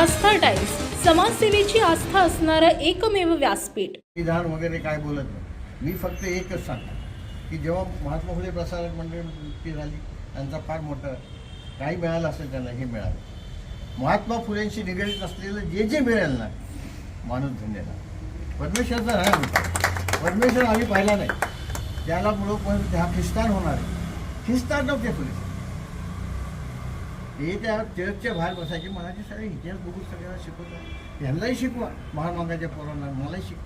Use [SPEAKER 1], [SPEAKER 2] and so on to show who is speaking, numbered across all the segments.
[SPEAKER 1] आस्था times समाजसेवेची आस्था असणारं एकमेव व्यासपीठ.
[SPEAKER 2] विधान वगैरे काय बोलत नाही. मी फक्त एकच सांगतो की जेव्हा महात्मा फुले प्रसारक मंडळी झाली त्यांचा फार मोठा काही मिळालं असेल त्यांना हे मिळालं. महात्मा फुलेंशी निगडीत असलेलं जे जे मिळेल ना माणूस धन्यला परमेश्वरचा राग होता. परमेश्वर आम्ही पाहिला नाही. त्याला मुळे पण हा ख्रिस्तान होणार आहे. ख्रिस्तान नव्हते फुले. हे त्या चर्चच्या बाहेर बसायचे. मनाचे सगळे इतिहास बघू सगळ्यांना शिकवतात यांनाही शिकवा. महामागाच्या पोरांना. मलाही शिक.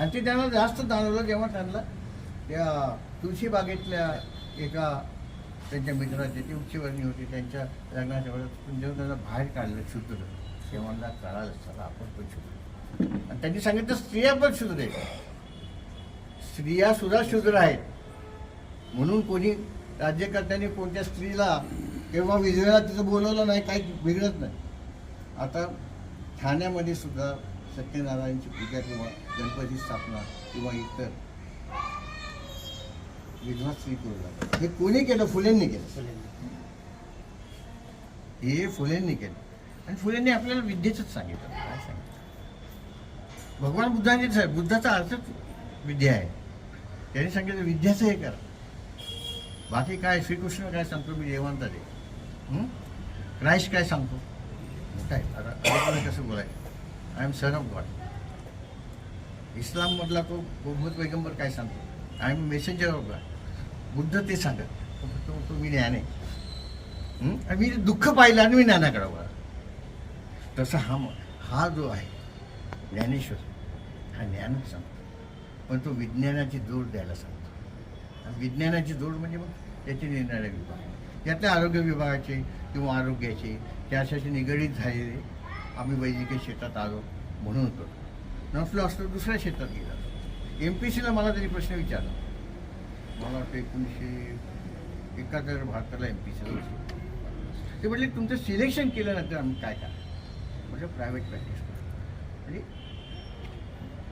[SPEAKER 2] आणि ते त्यांना जास्त जाणवलं जेव्हा त्यांना त्या तुळशी बागेतल्या एका त्यांच्या मित्राची ती उच्चवर्णी होती. त्यांच्या लग्नाच्या वेळेस जेव्हा त्यांना बाहेर काढलं शुद्ध तेव्हा कळालं चला आपण पण शुद्ध आणि त्यांनी सांगितलं स्त्रिया पण शुद्ध आहेत. स्त्रिया सुद्धा शुद्र आहेत. म्हणून कोणी राज्यकर्त्यांनी कोणत्या स्त्रीला किंवा विधवेला तिथं बोलवलं नाही काही बिघडत नाही. आता ठाण्यामध्ये सुद्धा सत्यनारायणची पूजा किंवा गणपती स्थापना किंवा इतर विधवा स्त्री करू हे कोणी केलं? फुलेंनी केलं. हे फुलेंनी केलं. आणि फुलेंनी आपल्याला विद्येच सांगितलं. काय सांगितलं? भगवान बुद्धांनी आहे बुद्धाचा अर्थच विद्या आहे. त्यांनी सांगितलं विद्याचं हे करा. बाकी काय श्रीकृष्ण काय सांगतो मी देवांत दे क्राईस्ट काय सांगतो? काय? आता कसं बोलायचं? I am son of God इस्लाममधला तो मोहम्मद पैगंबर काय सांगतो? I am messenger of God Buddha ते सांगत. तो तो मी ज्ञान आहे. आणि मी दुःख पाहिलं आणि मी ज्ञानाकडे वळा तसा हा हा जो आहे ज्ञानेश्वर हा ज्ञानच सांगतो. पण तो विज्ञानाची जोड द्यायला सांगतो. विज्ञानाची जोड म्हणजे मग त्याचे निरनिराळे विभाग. त्यातल्या आरोग्य विभागाचे किंवा आरोग्याचे त्यासाठी निगडीत झालेले आम्ही वैद्यकीय क्षेत्रात आलो म्हणून होतो. नसलो असतो दुसऱ्या क्षेत्रात गेला एम पी सीला मला त्यांनी प्रश्न विचारला. मला वाटतं एकोणीसशे एकाहत्तर बहात्तरला एम पी सीला ते म्हटले तुमचं सिलेक्शन केल्यानंतर आम्ही काय करा? म्हणजे प्रायव्हेट प्रॅक्टिस म्हणजे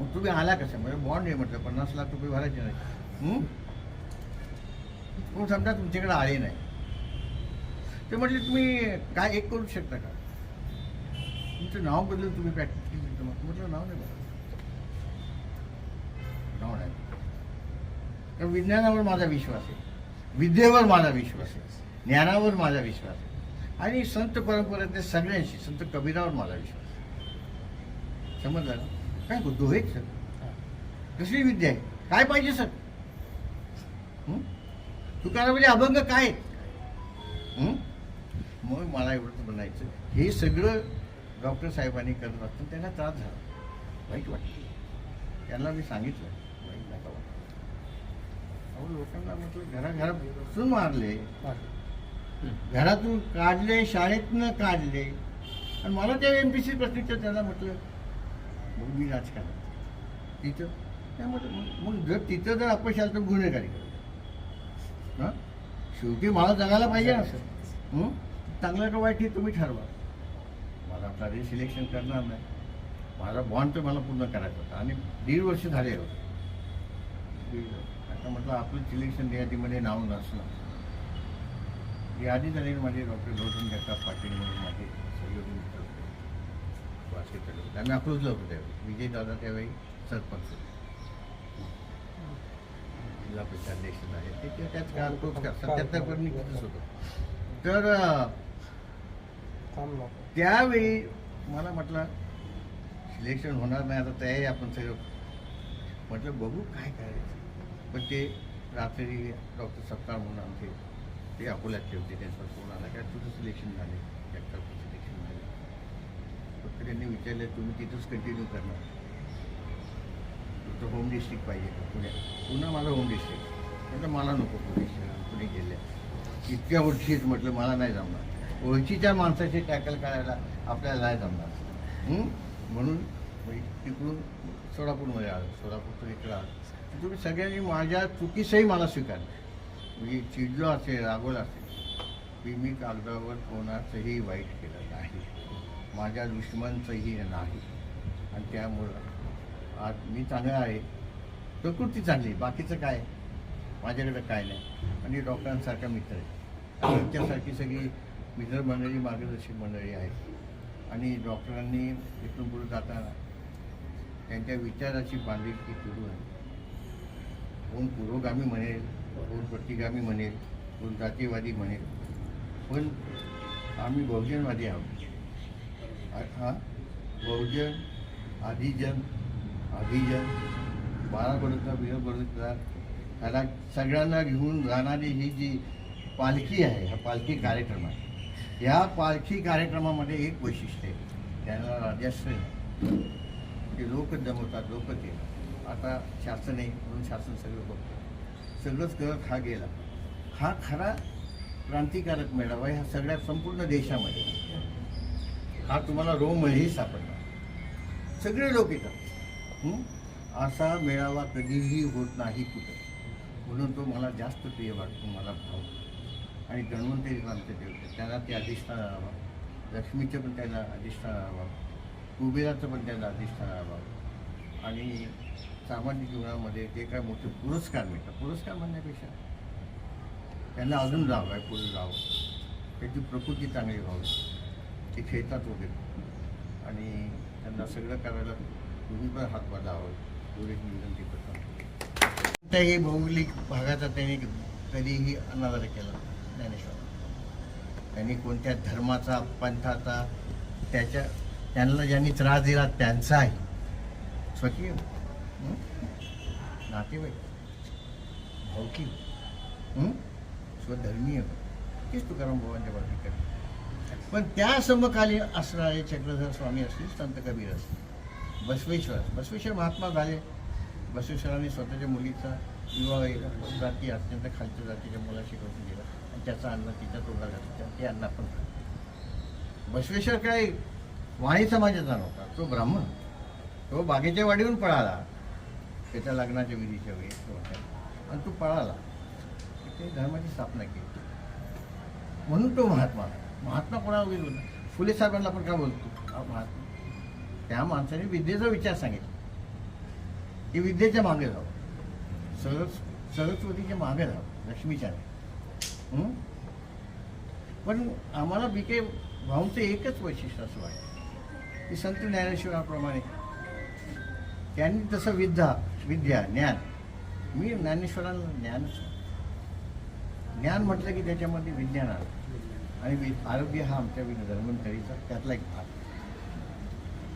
[SPEAKER 2] मग तुम्ही आला कसं? म्हणजे बॉन्ड आहे म्हटलं पन्नास लाख रुपये भरायचे नाही. पण समजा तुमच्याकडे आले नाही. ते म्हटले तुम्ही काय एक करू शकता का? तुमचं नाव बदलून तुम्ही प्रॅक्टिस केली तर मग. म्हटलं नाव नाही बदललं नाव नाही. कारण विज्ञानावर माझा विश्वास आहे. विद्येवर माझा विश्वास आहे. ज्ञानावर माझा विश्वास आहे. आणि संत परंपरेतल्या सगळ्यांशी संत कबीरावर माझा विश्वास आहे. समजलं? काय बुद्धू हेच सर? कसली विद्या आहे काय पाहिजे सर? हं? तुकारामाचे म्हणजे अभंग काय? मग मला एवढं म्हणायचं हे सगळं डॉक्टर साहेबांनी करत असताना त्यांना त्रास झाला. वाईट वाटतं त्यांना मी सांगितलं. वाईट नका वाटलं? अहो लोकांना म्हटलं घराघरापासून मारले. घरातून काढले शाळेतनं काढले. आणि मला त्या एम पी सी प्रश्नाचं त्यांना म्हटलं मग मी राजकारण तिथं? नाही म्हटलं मग- मग जर तिथं जर अपयश आलं तर गुन्हेगारी करू हां? शेवटी मला जगायला पाहिजे ना. सर चांगलं का वाईट हे तुम्ही ठरवा. मला आता सिलेक्शन करणार नाही. माझा बॉन्ड तर मला पूर्ण करायचा होता. आणि दीड वर्ष झाले होते दीड वर्ष. आता म्हटलं आपलं सिलेक्शन यादीमध्ये नाव नसणं यादी झाली माझे डॉक्टर गौतम जगताप पाटील म्हणून माझे सहयोगी मित्र होते. वासके चालू होते त्यावेळी. विजय दादा त्यावेळी सरपंच होते. जिल्हा परिषद झाले ते ते त्याच काळ तो सत्याहत्तर पर्यंत तिथंच होतो. तर त्यावेळी मला म्हटलं सिलेक्शन होणार नाही आता तयारी आपण सगळं. म्हटलं बघू काय करायचं. पण ते रात्री डॉक्टर सत्तार म्हणून आमचे ते अकोल्याचे होते त्यांचा फोन आला काय तुझं सिलेक्शन झाले जगतापचं सिलेक्शन झाले फक्त त्यांनी विचारलं तुम्ही तिथंच कंटिन्यू करणार. तुमचं होम डिस्ट्रिक्ट पाहिजे पुणे पुन्हा माझं होम डिस्ट्रिक्ट म्हटलं मला नको पुणे पुणे जिल्ह्यात. इतक्या ओळखीच म्हटलं मला नाही जमणार. ओळखीच्या माणसाशी टॅकल करायला आपल्याला नाही जमणार. म्हणून तिकडून सोलापूरमध्ये आलो. सोलापूरचं इकडं आलो. तुम्ही सगळ्यांनी माझ्या चुकीसही मला स्वीकारलं. मी चिडलो असेल रागवलं असेल. की मी कागदावर कोणाचंही वाईट केलं नाही. माझ्या दुश्मनचंही नाही. आणि त्यामुळं आज मी चांगला आहे. प्रकृती चांगली बाकीचं काय? माझ्याकडं काय नाही. आणि डॉक्टरांसारखा मित्र आहे. त्यांच्यासारखी सगळी मित्र मंडळी मार्गदर्शक मंडळी आहे आणि डॉक्टरांनी इथून पुढे जाताना त्यांच्या विचाराची बांधिलकी सुरू आहे. कोण पुरोगामी म्हणेल कोण प्रतिगामी म्हणेल कोण जातीवादी म्हणेल. पण आम्ही बहुजनवादी आहोत. आ- हा? बहुजन आदिजन अभिजन बाळापर्यंत बडोदा वीर ह्याला सगळ्यांना घेऊन जाणारी ही जी पालखी आहे हा पालखी कार्यक्रम आहे. या पालखी कार्यक्रमामध्ये एक वैशिष्ट्य आहे. त्यांना राजाश्रय ते लोक जमवतात लोक ते. आता शासन आहे म्हणून शासन सगळं बघतं. सगळंच करत हा गेला. हा खरा क्रांतिकारक मेळावा आहे ह्या सगळ्या संपूर्ण देशामध्ये. हा तुम्हाला रोमही सापडला सगळे लोक येतात. हं? असा मेळावा कधीही होत नाही कुठं. म्हणून तो मला जास्त प्रिय वाटतो मला भाव. आणि धन्वंतरी आमचे देवते. त्यांना ते अधिष्ठान राहावं लक्ष्मीचं पण त्यांना अधिष्ठान राहावं कुबेराचं पण त्यांना अधिष्ठान राहावं आणि सामाजिक जीवनामध्ये ते काय मोठे पुरस्कार मिळतात पुरस्कार म्हणण्यापेक्षा त्यांना अजून जावं आहे पुढे जावं त्याची प्रकृती चांगली व्हावी. ते खेळतात वगैरे. आणि त्यांना सगळं करायला तुम्ही पण हातभार द्यावं एवढी विनंती करतो. कोणत्याही भौगोलिक भागाचा त्यांनी कधीही अनादर केला ज्ञानेश्वर. त्यांनी कोणत्या धर्माचा पंथाचा त्याच्या त्यांना ज्यांनी त्रास दिला त्यांचा आहे स्वकीय नातेवाईक. भावकी स्वधर्मीय. तेच तुकाराम भावांच्या बाबतीत पण त्या समकालीन असणारे चक्रधर स्वामी असतील संत कबीर असतील. बसवेश्वर. बसवेश्वर महात्मा झाले बसवेश्वरांनी स्वतःच्या मुलीचा विवाह जाती अत्यंत खालच्या जातीच्या मुलाशी करून दिला. आणि त्याचा अन्न तिच्या तोंडात घातलं. ते अन्न पण बसवेश्वर काय वाणी समाजाचा नव्हता. तो ब्राह्मण. तो बागेच्या वाडीहून पळाला. त्याच्या लग्नाच्या विधीच्या वेळी तो आणि तो पळाला. ते धर्माची स्थापना केली. म्हणून तो महात्मा. महात्मा कोणा वगैरे फुले साहेबांना आपण काय बोलतो? हा महात्मा. त्या माणसाने विद्येचा विचार सांगितला. की विद्येच्या मागे जावं. सरस सरस्वतीच्या मागे जावं लक्ष्मीच्या. पण आम्हाला बी के भाऊंचं एकच वैशिष्ट्य असं वाटतं. की संत ज्ञानेश्वराप्रमाणे त्यांनी तसं विद्या विद्या ज्ञान. मी ज्ञानेश्वरांना ज्ञानच ज्ञान म्हटलं की त्याच्यामध्ये विज्ञान आलं. आणि आरोग्य हा आमच्या धर्मंतरीचा त्यातला एक भाग.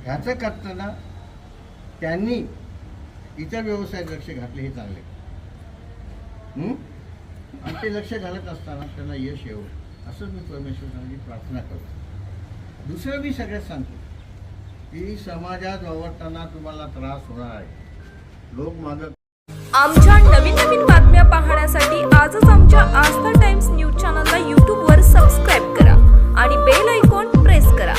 [SPEAKER 2] ह्याचं करताना त्यांनी इतर व्यवसायात लक्ष घातले हे चांगले आणि ते लक्ष घालत असताना त्यांना यश येऊ असं मी परमेश्वरांनी प्रार्थना करतो. दुसरं मी सगळ्यात सांगतो की समाजात वावरताना तुम्हाला त्रास होणार आहे. लोक मागत
[SPEAKER 3] आमच्या नवीन नवीन बातम्या पाहण्यासाठी आजच आमच्या आस्था टाइम्स न्यूज चॅनलला यूट्यूबवर सबस्क्राईब करा आणि बेल आयकॉन प्रेस करा.